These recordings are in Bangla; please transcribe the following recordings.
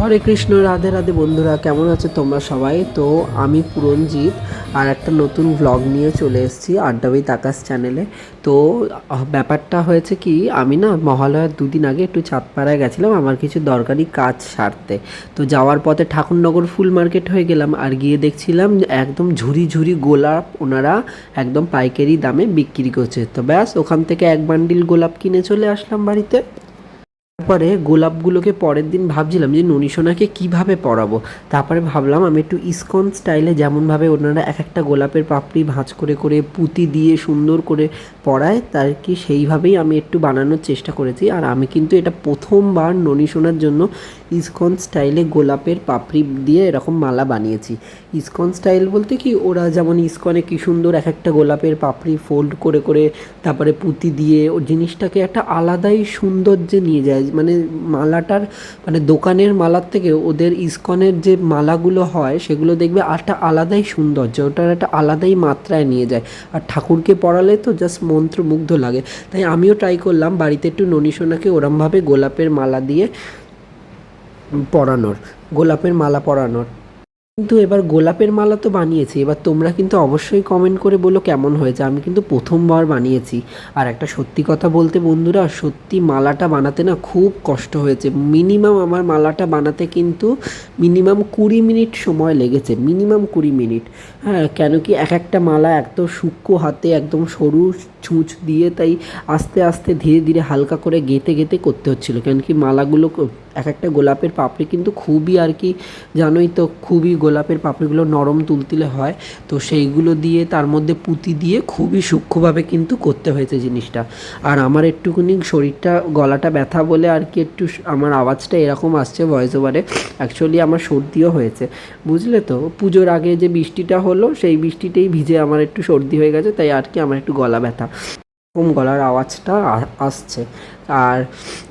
হরে কৃষ্ণ, রাধে রাধে বন্ধুরা, কেমন আছে তোমরা সবাই? তো আমি পুরঞ্জিত আর একটা নতুন ব্লগ নিয়ে চলে এসেছি আড্ডাবাই তাকাস চ্যানেলে তো ব্যাপারটা হয়েছে কি, আমি না মহালয়ার দুদিন আগে একটু চাঁদপাড়ায় গেছিলাম, আমার কিছু দরকারি কাজ সারতে। তো যাওয়ার পথে ঠাকুরনগর ফুল মার্কেট হয়ে গেলাম আর গিয়ে দেখছিলাম একদম ঝুরি ঝুরি গোলাপ ওনারা একদম পাইকারি দামে বিক্রি করছে। তো ব্যাস, ওখান থেকে এক বান্ডিল গোলাপ কিনে চলে আসলাম বাড়িতে। তারপরে গোলাপগুলোকে পরের দিন ভাবছিলাম যে ননিসোনাকে কীভাবে পরাবো। তারপরে ভাবলাম আমি একটু ইসকন স্টাইলে যেমনভাবে ওনারা এক একটা গোলাপের পাপড়ি ভাঁজ করে করে পুঁতি দিয়ে সুন্দর করে পরায়, তার কি সেইভাবেই আমি একটু বানানোর চেষ্টা করেছি। আর আমি কিন্তু এটা প্রথমবার ননিসোনার জন্য ইসকন স্টাইলে গোলাপের পাপড়ি দিয়ে এরকম মালা বানিয়েছি। ইসকন স্টাইল বলতে কি, ওরা যেমন ইসকনে কি সুন্দর এক একটা গোলাপের পাপড়ি ফোল্ড করে করে তারপরে পুঁতি দিয়ে ও জিনিসটাকে একটা আলাদাই সৌন্দর্যে নিয়ে যায়। মানে মালাটার মানে দোকানের মালার থেকে ওদের ইসকনের যে মালাগুলো হয়, সেগুলো দেখবে একটা আলাদাই সৌন্দর্য, ওটার একটা আলাদাই মাত্রায় নিয়ে যায়। আর ঠাকুরকে পড়ালে তো জাস্ট মন্ত্রমুগ্ধ লাগে। তাই আমিও ট্রাই করলাম বাড়িতে একটু ননিসোনাকে ওরমভাবে গোলাপের মালা দিয়ে পরানোর গোলাপের মালা পরানোর কিন্তু এবার গোলাপের মালা তো বানিয়েছি। এবার তোমরা কিন্তু অবশ্যই কমেন্ট করে বলো কেমন হয়েছে। আমি কিন্তু প্রথমবার বানিয়েছি। আর একটা সত্যি কথা বলতে বন্ধুরা, সত্যি মালাটা বানাতে না খুব কষ্ট হয়েছে। মিনিমাম আমার মালাটা বানাতে কিন্তু মিনিমাম কুড়ি মিনিট সময় লেগেছে। মিনিমাম কুড়ি মিনিট। হ্যাঁ কেন কি এক একটা মালা এত সূক্ষ্ম হাতে একদম সরু ছুঁচ দিয়ে তাই আস্তে আস্তে ধীরে ধীরে হালকা করে গেঁথে গেঁথে করতে হচ্ছিল। কেন কি মালাগুলো এক একটা গোলাপের পাপড়ি কিন্তু খুবই আর কি, জানোই তো, খুবই গোলাপের পাপড়িগুলো নরম তুলতুলে হয়। তো সেইগুলো দিয়ে তার মধ্যে পুঁতি দিয়ে খুবই সূক্ষ্মভাবে কিন্তু করতে হয়েছে জিনিসটা। আর আমার একটুখানি শরীরটা, গলাটা ব্যথা বলে আর কি একটু আমার আওয়াজটা এরকম আসছে ভয়েস ওভারে অ্যাকচুয়ালি আমার সর্দিও হয়েছে, বুঝলে তো? পুজোর আগে যে বৃষ্টিটা হলো, সেই বৃষ্টিতেই ভিজে আমার একটু সর্দি হয়ে গেছে, তাই আর কি আমার একটু গলা ব্যথা। এরকম গলার আওয়াজটা আসছে। আর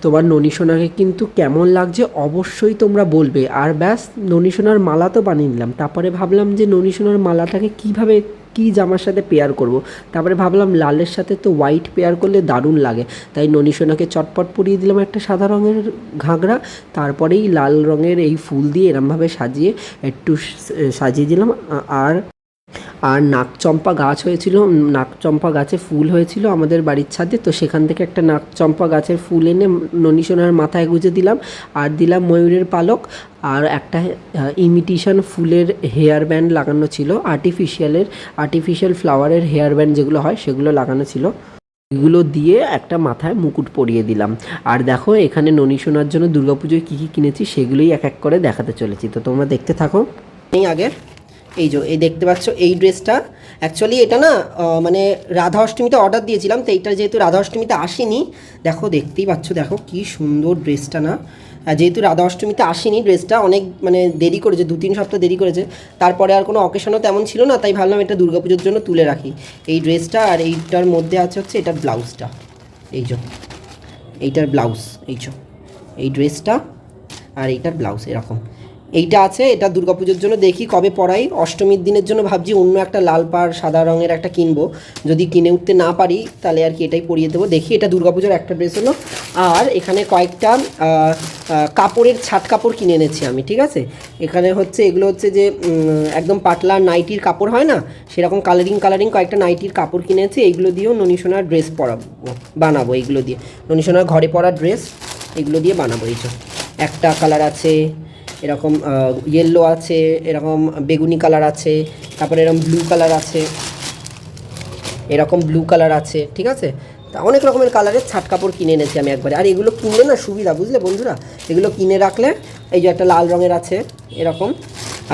তোমার ননী সোনাকে কিন্তু কেমন লাগছে অবশ্যই তোমরা বলবে। আর ব্যাস, ননী সোনার মালা তো বানিয়ে নিলাম। তারপরে ভাবলাম যে ননী সোনার মালাটাকে কীভাবে কী জামার সাথে পেয়ার করব? তারপরে ভাবলাম লালের সাথে তো হোয়াইট পেয়ার করলে দারুণ লাগে। তাই ননিসোনাকে চটপট পরিয়ে দিলাম একটা সাদা রঙের ঘাগরা। তারপরেই লাল রঙের এই ফুল দিয়ে এরমভাবে সাজিয়ে একটু সাজিয়ে দিলাম। আর আর নাকচম্পা গাছ হয়েছিল নাকচম্পা গাছে ফুল হয়েছিল আমাদের বাড়ির ছাদে, তো সেখান থেকে একটা নাকচম্পা গাছের ফুল এনে ননিসোনার মাথায় গুঁজে দিলাম আর দিলাম ময়ূরের পালক আর একটা ইমিটেশন ফুলের হেয়ার ব্যান্ড লাগানো ছিল আর্টিফিশিয়ালের আর্টিফিশিয়াল ফ্লাওয়ারের হেয়ার ব্যান্ড যেগুলো হয় সেগুলো লাগানো ছিল। এগুলো দিয়ে একটা মাথায় মুকুট পরিয়ে দিলাম। আর দেখো এখানে ননিসোনার জন্য দুর্গাপুজোয় কী কী কিনেছি সেগুলোই এক এক করে দেখাতে চলেছি, তো তোমরা দেখতে থাকো। এই আগের? এই যে, এই দেখতে পাচ্ছ এই ড্রেসটা। অ্যাকচুয়ালি এটা না মানে রাধা অষ্টমীতে অর্ডার দিয়েছিলাম, তো এইটা যেহেতু রাধা অষ্টমীতে আসেনি, দেখো দেখতেই পাচ্ছ, দেখো কি সুন্দর ড্রেসটা না। যেহেতু রাধা অষ্টমীতে আসেনি ড্রেসটা, অনেক মানে দেরি করেছে, দু তিন সপ্তাহ দেরি করেছে। তারপরে আর কোনো অকেশনও তেমন ছিল না, তাই ভাবলাম এটা দুর্গাপুজোর জন্য তুলে রাখি। এই ড্রেসটা আর এইটার মধ্যে আছে হচ্ছে এটার ব্লাউজটা। এই যে, এইটার ব্লাউজ, এই যে, এই ড্রেসটা আর এইটার ব্লাউজ, এরকম। এইটা আছে, এটা দুর্গাপুজোর জন্য দেখি কবে পরাই অষ্টমীর দিনের জন্য ভাবছি অন্য একটা লাল পাড়, সাদা রঙের একটা কিনবো। যদি কিনে উঠতে না পারি, তাহলে আর কি এটাই পরিয়ে দেবো। দেখি এটা দুর্গাপুজোর একটা ড্রেস হলো। আর এখানে কয়েকটা কাপড়ের ছাট কাপড় কিনে এনেছি আমি, ঠিক আছে? এখানে হচ্ছে, এগুলো হচ্ছে যে একদম পাতলা নাইটির কাপড় হয় না? সেরকম কালারিং কালারিং কয়েকটা নাইটির কাপড় কিনেছি এইগুলো দিয়েও ননিসোনার ড্রেস পরাবো, বানাবো এইগুলো দিয়ে। ননিসোনার ঘরে পরা ড্রেস, এগুলো দিয়ে বানাবো এই একটা কালার আছে এরকম ইয়েলো আছে, এরকম বেগুনি কালার আছে, তারপরে এরকম ব্লু কালার আছে, এরকম ব্লু কালার আছে, ঠিক আছে? তা অনেক রকমের কালারের ছাট কাপড় কিনে এনেছি আমি একবারে। আর এগুলো কিনলে না সুবিধা, বুঝলে বন্ধুরা? এগুলো কিনে রাখলে এই যে একটা লাল রঙের আছে, এরকম।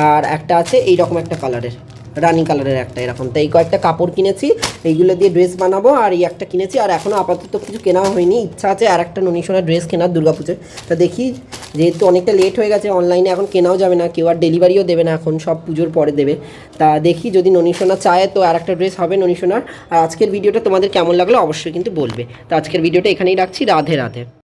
আর একটা আছে এই রকম একটা কালারের রানি কালারের একটা এরকম। তো এই কয়েকটা কাপড় কিনেছি, এইগুলো দিয়ে ড্রেস বানাবো, আর এই একটা কিনেছি, আর এখনও আপাতত কিছু কেনা হয়নি। ইচ্ছা আছে আর একটা ননিশোনা ড্রেস কেনার, দুর্গাপুজোর। তা দেখি, যেহেতু অনেকটা লেট হয়ে গেছে অনলাইনে এখন কেনাও যাবে না, কেউ আর ডেলিভারিও দেবে না এখন, সব পুজোর পরে দেবে। তা দেখি যদি ননিশোনা চায় তো আর একটা ড্রেস হবে ননিশোনার আর আজকের ভিডিওটা তোমাদের কেমন লাগল অবশ্যই কিন্তু বলবে। তো আজকের ভিডিওটা এখানেই রাখছি, রাধে রাধে।